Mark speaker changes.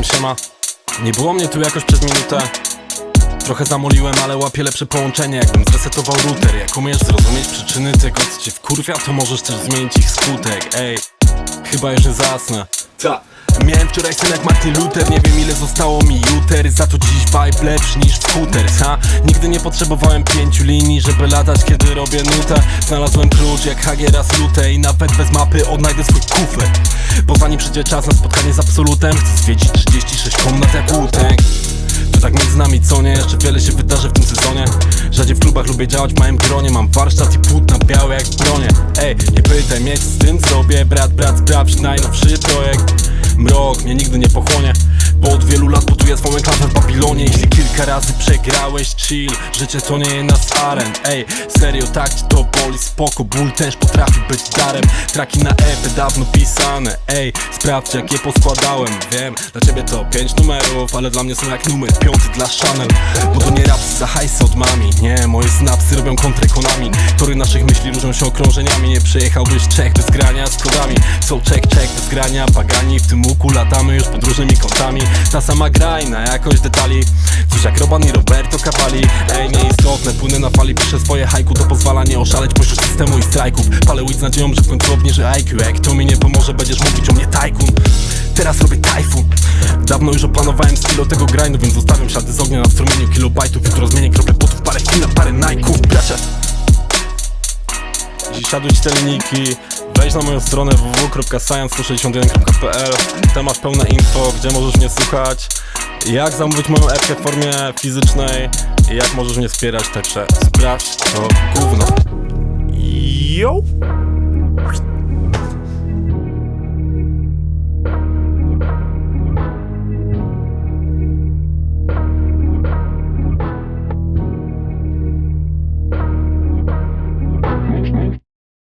Speaker 1: Powiem siema Nie było mnie tu jakoś przez minutę. Trochę zamoliłem, ale łapię lepsze połączenie. Jakbym zresetował router Jak umiesz zrozumieć przyczyny tego, co cię wkurwia To możesz też zmienić ich skutek Ej, chyba już nie zasnę. Ta. Miałem wczoraj sen jak Martin Luther. Nie wiem ile zostało mi juter. Za to dziś vibe lepszy niż skuter ha? Nigdy nie potrzebowałem pięciu linii Żeby latać kiedy robię nutę. Znalazłem klucz jak Hagieras lutę I nawet bez mapy odnajdę swój kufel. Bo zanim przyjdzie czas na spotkanie z absolutem Chcę zwiedzić 36 komnat jak Wu-Tang. To tak między nami co nie, jeszcze wiele się wydarzy w tym sezonie. Rzadziej w klubach lubię działać w małym gronie. Mam warsztat i płótna białe jak bronie. Ej, nie pytaj mnie co z tym zrobię. Brat, brat, sprawdź najnowszy projekt Mrok mnie nigdy nie pochłonie Bo od wielu lat buduję swą enklawę w Babilonie. Jeśli kilka razy przegrałeś, chill Życie to nie jedna z aren Ej, serio tak ci to boli, spoko Ból też potrafi być darem. Traki na EP dawno pisane. Ej, sprawdź jak je poskładałem. Wiem, dla ciebie to pięć numerów Ale dla mnie są jak numer piąty dla Chanel. Bo to nie raps za hajs od mami. Nie, moje snapsy robią kontrę konami. Tory naszych myśli różnią się okrążeniami. Nie przejechałbyś Czech bez grania z kodami. Są check, check bez grania Pagani w tym łuku latamy już pod różnymi kątami Ta sama gra i na jakość detali. Coś jak Roban i Roberto Cavalli. Ej, nieistotne, płynę na fali Piszę swoje haiku, to pozwala nie oszaleć Pośród systemu i strajków. Palę weed z nadzieją, że w końcu obniży IQ Jak to mi nie pomoże, będziesz mówić o mnie tajkun. Teraz robię tajfun Dawno już oplanowałem styl tego grindu Więc zostawiam ślady z ognia na strumieniu kilobajtów. Jutro zmienię krople potów, parę chwil na parę Nike'ów Bracia. Dziś siadły ci te linijki Wejdź na moją stronę www.science161.pl Tam masz pełne info, gdzie możesz mnie słuchać Jak zamówić moją epkę w formie fizycznej jak możesz mnie wspierać, także sprawdź to gówno Yo!